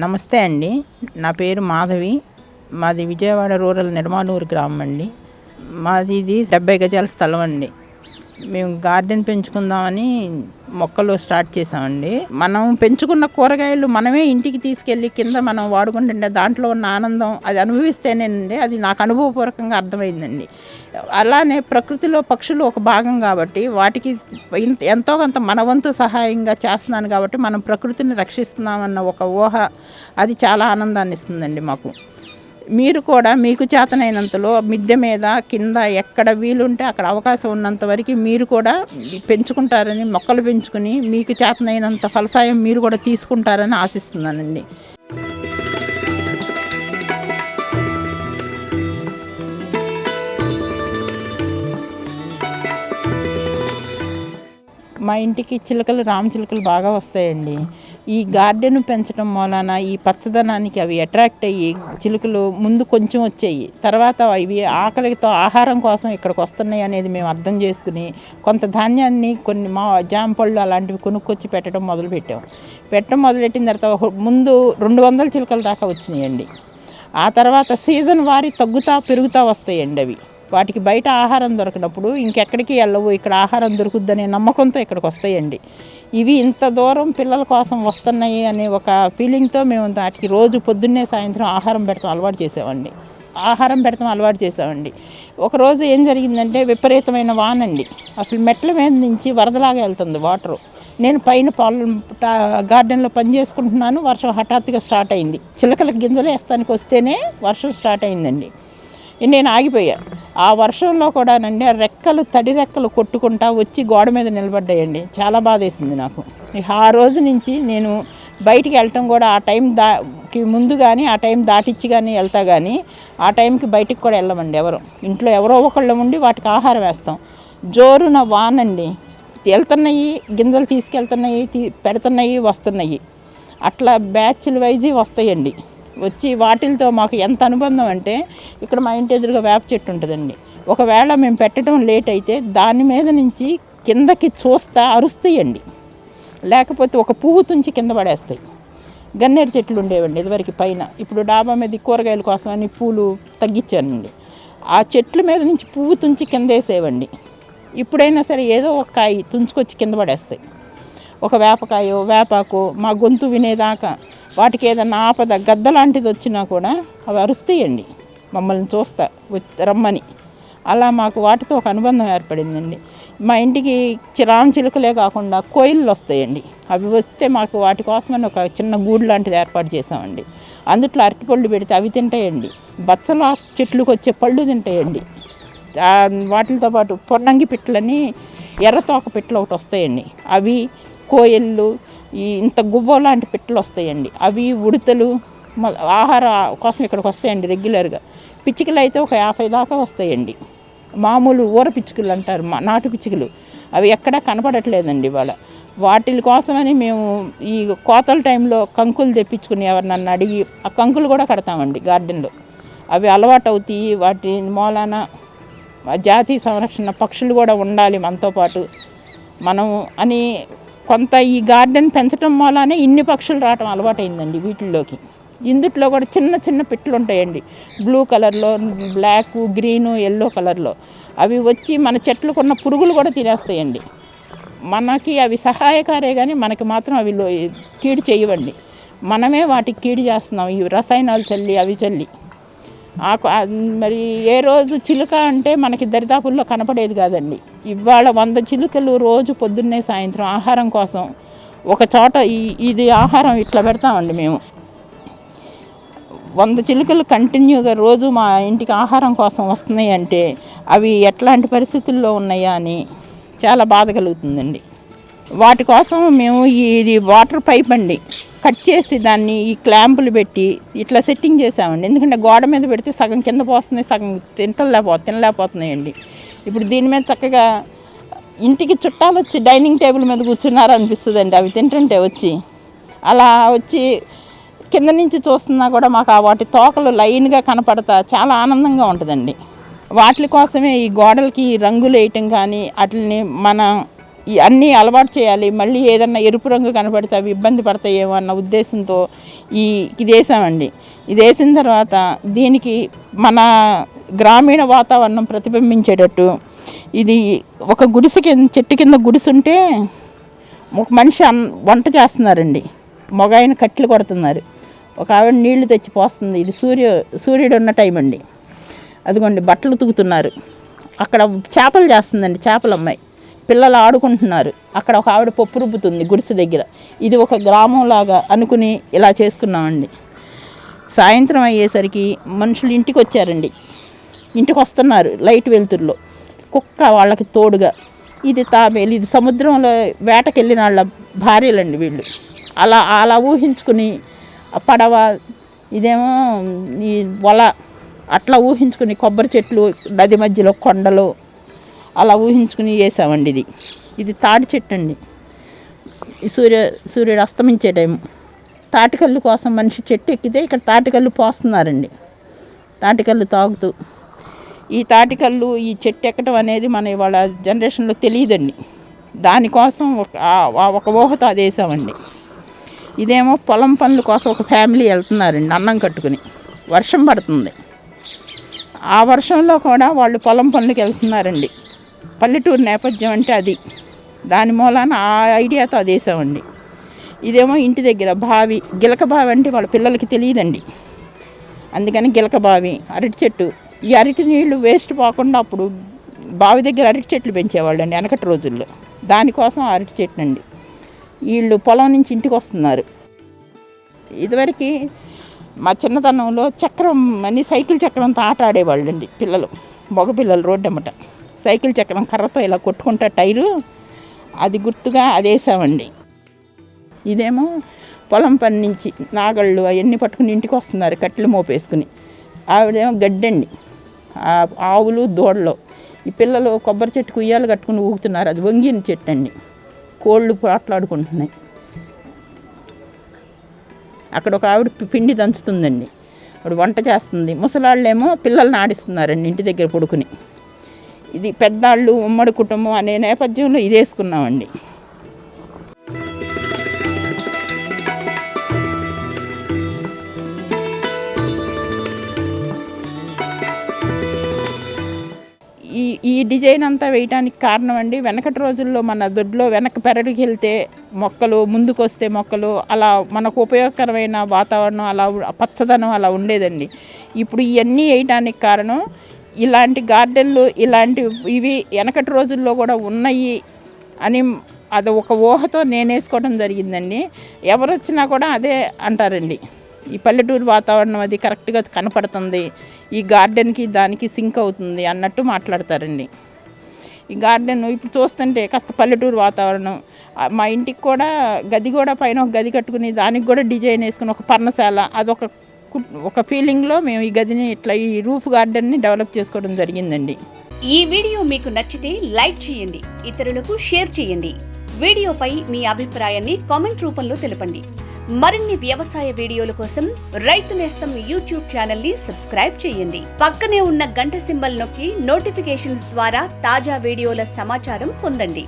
నమస్తే అండి. నా పేరు మాధవి. మాది విజయవాడ రూరల్ నిర్మాలూరు గ్రామం అండి. మాది ఇది డెబ్బై గజాల స్థలం అండి. మేము గార్డెన్ పెంచుకుందామని మొక్కలు స్టార్ట్ చేసామండి మనం పెంచుకున్న కూరగాయలు మనమే ఇంటికి తీసుకెళ్ళి కింద మనం వాడుకుంటుంటే దాంట్లో ఉన్న ఆనందం అది అనుభవిస్తేనేనండి అది నాకు అనుభవపూర్వకంగా అర్థమైందండి. అలానే ప్రకృతిలో పక్షులు ఒక భాగం కాబట్టి వాటికి ఎంతో కొంత మన వంతు సహాయంగా చేస్తున్నాను కాబట్టి మనం ప్రకృతిని రక్షిస్తున్నామన్న ఒక ఊహ అది చాలా ఆనందాన్ని ఇస్తుందండి మాకు. మీరు కూడా మీకు చేతనైనంతలో మిద్దె మీద కింద ఎక్కడ వీలుంటే అక్కడ అవకాశం ఉన్నంత వరకు మీరు కూడా పెంచుకుంటారని మొక్కలు పెంచుకుని మీకు చేతనైనంత ఫలసాయం మీరు కూడా తీసుకుంటారని ఆశిస్తున్నానండి. మా ఇంటికి చిలుకలు రామచిలుకలు బాగా వస్తాయండి. ఈ గార్డెన్ పెంచడం మూలాన ఈ పచ్చదనానికి అవి అట్రాక్ట్ అయ్యి చిలుకలు ముందు కొంచెం వచ్చాయి. తర్వాత ఇవి ఆకలితో ఆహారం కోసం ఇక్కడికి వస్తున్నాయి అనేది మేము అర్థం చేసుకుని కొంత ధాన్యాన్ని కొన్ని మా జామ పళ్ళు అలాంటివి కొనుక్కొచ్చి పెట్టడం మొదలుపెట్టాం. పెట్టడం మొదలుపెట్టిన తర్వాత ముందు రెండు వందల చిలుకల దాకా వచ్చినాయండి. ఆ తర్వాత సీజన్ వారి తగ్గుతా పెరుగుతూ వస్తాయండి అవి. వాటికి బయట ఆహారం దొరకనప్పుడు ఇంకెక్కడికి వెళ్ళవు ఇక్కడ ఆహారం దొరుకుద్దనే నమ్మకంతో ఇక్కడికి వస్తాయండి. ఇవి ఇంత దూరం పిల్లల కోసం వస్తున్నాయి అనే ఒక ఫీలింగ్తో మేము వాటికి రోజు పొద్దున్నే సాయంత్రం ఆహారం పెడతాం అలవాటు చేసామండి ఆహారం పెడతాం అలవాటు చేసామండి ఒకరోజు ఏం జరిగిందంటే విపరీతమైన వానండి. అసలు మెట్ల మీద నుంచి వరదలాగా వెళ్తుంది వాటరు. నేను పైన పాలు గార్డెన్లో పని చేసుకుంటున్నాను వర్షం హఠాత్తుగా స్టార్ట్ అయింది. చిలకల గింజలు వేస్తానికి వస్తేనే వర్షం స్టార్ట్ అయిందండి. నేను ఆగిపోయాను ఆ వర్షంలో కూడానండి ఆ రెక్కలు తడి రెక్కలు కొట్టుకుంటా వచ్చి గోడ మీద నిలబడ్డాయండి. చాలా బాధేసింది నాకు. ఆ రోజు నుంచి నేను బయటికి వెళ్ళటం కూడా ఆ టైం దాకి ముందు కానీ ఆ టైం దాటిచ్చి కానీ వెళ్తా కానీ ఆ టైంకి బయటికి కూడా వెళ్ళమండి ఎవరు. ఇంట్లో ఎవరో ఒకళ్ళు ఉండి వాటికి ఆహారం వేస్తాం. జోరున వానండి. వెళ్తున్నాయి గింజలు తీసుకెళ్తున్నాయి పెడుతున్నాయి వస్తున్నాయి. అట్లా బ్యాచ్ల వైజీ వస్తాయండి. వచ్చి వాటిలతో మాకు ఎంత అనుబంధం అంటే ఇక్కడ మా ఇంటి ఎదురుగా వేప చెట్టు ఉంటుందండి. ఒకవేళ మేము పెట్టడం లేట్ అయితే దాని మీద నుంచి కిందకి చూస్తా అరుస్తాయండి. లేకపోతే ఒక పువ్వు తుంచి కింద పడేస్తాయి. గన్నేరు చెట్లు ఉండేవండి ఇదివరకు పైన. ఇప్పుడు డాబా మీద కూరగాయల కోసం అని పూలు తగ్గించానండి. ఆ చెట్ల మీద నుంచి పువ్వు తుంచి కింద వేసేవండి. ఇప్పుడైనా సరే ఏదో ఒక కాయ తుంచుకొచ్చి కింద పడేస్తాయి. ఒక వేపకాయో వేపాకు మా గొంతు వినేదాకా వాటికి ఏదైనా ఆపద గద్ద లాంటిది వచ్చినా కూడా అవి అరుస్తాయండి. మమ్మల్ని చూస్తా రమ్మని. అలా మాకు వాటితో ఒక అనుబంధం ఏర్పడిందండి. మా ఇంటికి చిరాం చిలుకలే కాకుండా కోయిళ్ళు వస్తాయండి. అవి వస్తే మాకు వాటి కోసమని ఒక చిన్న గూడు లాంటిది ఏర్పాటు చేసామండి అందుట్లో అరటిపళ్ళు పెడితే అవి తింటాయండి. బచ్చల చెట్లకు వచ్చే పళ్ళు తింటాయండి. వాటితో పాటు పొన్నంగి పిట్టలని ఎర్రతోక పిట్టలు ఒకటి వస్తాయండి. అవి కోయిళ్ళు ఈ ఇంత గువ్వ లాంటి పిట్టలు వస్తాయండి. అవి ఉడతలు ఆహార కోసం ఇక్కడికి వస్తాయండి రెగ్యులర్గా. పిచ్చుకలు అయితే ఒక యాభై దాకా వస్తాయండి. మామూలు ఊర పిచ్చుకలు అంటారు మా నాటు పిచ్చుకలు. అవి ఎక్కడా కనపడట్లేదండి ఇవాళ. వాటి కోసమని మేము ఈ కోతల టైంలో కంకులు తెప్పించుకుని ఎవరినన్నా అడిగి ఆ కంకులు కూడా కడతామండి గార్డెన్లో. అవి అలవాటు అవుతాయి వాటి మూలాన జాతీయ జాతి సంరక్షణ పక్షులు కూడా ఉండాలి మనతో పాటు. మనం అని కొంత ఈ గార్డెన్ పెంచడం మూలానే ఇన్ని పక్షులు రావటం అలవాటైందండి వీటిల్లోకి. ఇందుట్లో కూడా చిన్న చిన్న పిట్టలు ఉంటాయండి బ్లూ కలర్లో బ్లాక్ గ్రీను ఎల్లో కలర్లో. అవి వచ్చి మన చెట్లకున్న పురుగులు కూడా తినేస్తాయండి. మనకి అవి సహాయకారే కానీ మనకి మాత్రం అవి లో- కీడు చేయవండి. మనమే వాటికి కీడు చేస్తున్నాం. ఈ రసాయనాలు చల్లి అవి చల్లి. మరి ఏ రోజు చిలుక అంటే మనకి దరిదాపుల్లో కనపడేది కాదండి. ఇవాళ వంద చిలుకలు రోజు పొద్దున్నే సాయంత్రం ఆహారం కోసం ఒక చోట ఈ ఇది ఆహారం ఇట్లా పెడతామండి మేము. వంద చిలుకలు కంటిన్యూగా రోజు మా ఇంటికి ఆహారం కోసం వస్తున్నాయి అంటే అవి ఎట్లాంటి పరిస్థితుల్లో ఉన్నాయా అని చాలా బాధ కలుగుతుందండి. వాటి కోసం మేము ఇది వాటర్ పైప్ అండి. కట్ చేసి దాన్ని ఈ క్లాంపులు పెట్టి ఇట్లా సెట్టింగ్ చేసామండి. ఎందుకంటే గోడ మీద పెడితే సగం కింద పోస్తుంది సగం తింటలేపో తినలేకపోతున్నాయండి. ఇప్పుడు దీని మీద చక్కగా ఇంటికి చుట్టాలు వచ్చి డైనింగ్ టేబుల్ మీద కూర్చున్నారు అనిపిస్తుందండి అవి తింటుంటే వచ్చి అలా వచ్చి కింద నుంచి చూస్తున్నా కూడా మాకు ఆ వాటి తోకలు లైన్గా కనపడతా చాలా ఆనందంగా ఉంటుందండి. వాటి కోసమే ఈ గోడలకి రంగులు వేయటం కానీ వాటిని మన అన్నీ అలవాటు చేయాలి. మళ్ళీ ఏదన్నా ఎరుపు రంగు కనపడితే అవి ఇబ్బంది పడతాయేమో అన్న ఉద్దేశంతో ఈ ఇది వేసామండి. ఇది వేసిన తర్వాత దీనికి మన గ్రామీణ వాతావరణం ప్రతిబింబించేటట్టు ఇది ఒక గుడిసె కింద చెట్టు కింద గుడిసుంటే ఒక మనిషి అన్ వంట చేస్తున్నారండి. మొగాయన కట్లు కట్టెలు కొడుతున్నారు. ఒక ఆవిడ నీళ్ళు తెచ్చి పోస్తుంది. ఇది సూర్య సూర్యుడు ఉన్న టైం అండి. అదిగోండి బట్టలు ఉతుకుతున్నారు. అక్కడ చేపలు చేస్తుందండి చేపల అమ్మాయి పిల్లలు ఆడుకుంటున్నారు. అక్కడ ఒక ఆవిడ పప్పు రుబ్బుతుంది గుడిసె దగ్గర. ఇది ఒక గ్రామం లాగా అనుకుని ఇలా చేసుకున్నామండి. సాయంత్రం అయ్యేసరికి మనుషులు ఇంటికి వచ్చారండి ఇంటికి వస్తున్నారు లైట్ వెలుతురులో. కుక్క వాళ్ళకి తోడుగా. ఇది తాబేలు ఇది సముద్రంలో వేటకెళ్ళిన వాళ్ళ భార్యలండి వీళ్ళు. అలా అలా ఊహించుకుని పడవ ఇదేమో ఈ వల అట్లా ఊహించుకుని కొబ్బరి చెట్లు నది మధ్యలో కొండలు అలా ఊహించుకుని వేసామండి ఇది. ఇది తాటి చెట్టు అండి. సూర్య సూర్యుడు అస్తమించే టైం తాటికల్లు కోసం మనిషి చెట్టు ఎక్కితే ఇక్కడ తాటికల్లు పోస్తున్నారండి. తాటికల్లు తాగుతూ. ఈ తాటికల్లు ఈ చెట్టు ఎక్కడం అనేది మన ఇవాళ జనరేషన్లో తెలియదండి. దానికోసం ఒక ఒక ఊహతో అది వేసామండి. ఇదేమో పొలం పనుల కోసం ఒక ఫ్యామిలీ వెళ్తున్నారండి అన్నం కట్టుకుని. వర్షం పడుతుంది. ఆ వర్షంలో కూడా వాళ్ళు పొలం పనులకు వెళ్తున్నారండి. పల్లెటూరు నేపథ్యం అంటే అది. దాని మూలాన ఆ ఐడియాతో అది వేసామండి ఇదేమో ఇంటి దగ్గర బావి గిలక బావి అంటే వాళ్ళ పిల్లలకి తెలియదండి. అందుకని గిలక బావి అరటి చెట్టు. ఈ అరటి నీళ్ళు వేస్ట్ పోకుండా అప్పుడు బావి దగ్గర అరటి చెట్లు పెంచేవాళ్ళు అండి వెనకటి రోజుల్లో. దానికోసం అరటి చెట్లు అండి వీళ్ళు పొలం నుంచి ఇంటికి వస్తున్నారు. ఇదివరకు మా చిన్నతనంలో చక్రం అని సైకిల్ చక్రంతో ఆట ఆడేవాళ్ళు అండి పిల్లలు మగపిల్లలు రోడ్డు అమ్మట సైకిల్ చక్రం కర్రతో ఇలా కొట్టుకుంటా టైరు. అది గుర్తుగా అదేసామండి ఇదేమో పొలం పని నుంచి నాగళ్ళు అవన్నీ పట్టుకుని ఇంటికి వస్తున్నారు కట్టెలు మోపేసుకుని. ఆవిడేమో గడ్డండి. ఆవులు దూడలు. ఈ పిల్లలు కొబ్బరి చెట్టు ఉయ్యాలు కట్టుకుని ఊగుతున్నారు. అది వంగిన చెట్టు అండి కోళ్ళు పాటలాడుకుంటున్నాయి. అక్కడ ఒక ఆవిడ పిండి దంచుతుందండి. ఆవిడ వంట చేస్తుంది. ముసలాళ్ళేమో పిల్లల్ని ఆడిస్తున్నారండి ఇంటి దగ్గర పడుకుని. ఇది పెద్దాళ్ళు ఉమ్మడి కుటుంబం అనే నేపథ్యంలో ఇది వేసుకున్నామండి. ఈ ఈ డిజైన్ అంతా వేయడానికి కారణం అండి వెనకటి రోజుల్లో మన దొడ్లో వెనక పెరడికి వెళ్తే మొక్కలు ముందుకు వస్తే మొక్కలు అలా మనకు ఉపయోగకరమైన వాతావరణం అలా పచ్చదనం అలా ఉండేదండి. ఇప్పుడు ఇవన్నీ వేయడానికి కారణం ఇలాంటి గార్డెన్లు ఇలాంటి ఇవి వెనకటి రోజుల్లో కూడా ఉన్నాయి అని అది ఒక ఊహతో నేనేసుకోవడం జరిగిందండి. ఎవరు వచ్చినా కూడా అదే అంటారండి. ఈ పల్లెటూరు వాతావరణం అది కరెక్ట్గా కనపడుతుంది. ఈ గార్డెన్కి దానికి సింక్ అవుతుంది అన్నట్టు మాట్లాడతారండి. ఈ గార్డెన్ ఇప్పుడు చూస్తుంటే కాస్త పల్లెటూరు వాతావరణం మా ఇంటికి కూడా గది కూడా పైన ఒక గది కట్టుకుని దానికి కూడా డిజైన్ వేసుకుని ఒక పర్ణశాల అదొక ఒక ఫీలింగ్లో మేము ఈ గదిని ఇట్లా ఈ రూఫ్ గార్డెన్ని డెవలప్ చేసుకోవడం జరిగిందండి. ఈ వీడియో మీకు నచ్చితే లైక్ చేయండి ఇతరులకు షేర్ చేయండి. వీడియోపై మీ అభిప్రాయాన్ని కామెంట్ రూపంలో తెలపండి. మరిన్ని వ్యవసాయ వీడియోల కోసం రైతు నేస్తం యూట్యూబ్ ఛానల్ని సబ్స్క్రైబ్ చేయండి. పక్కనే ఉన్న గంట సింబల్ నొక్కి నోటిఫికేషన్స్ ద్వారా తాజా వీడియోల సమాచారం పొందండి.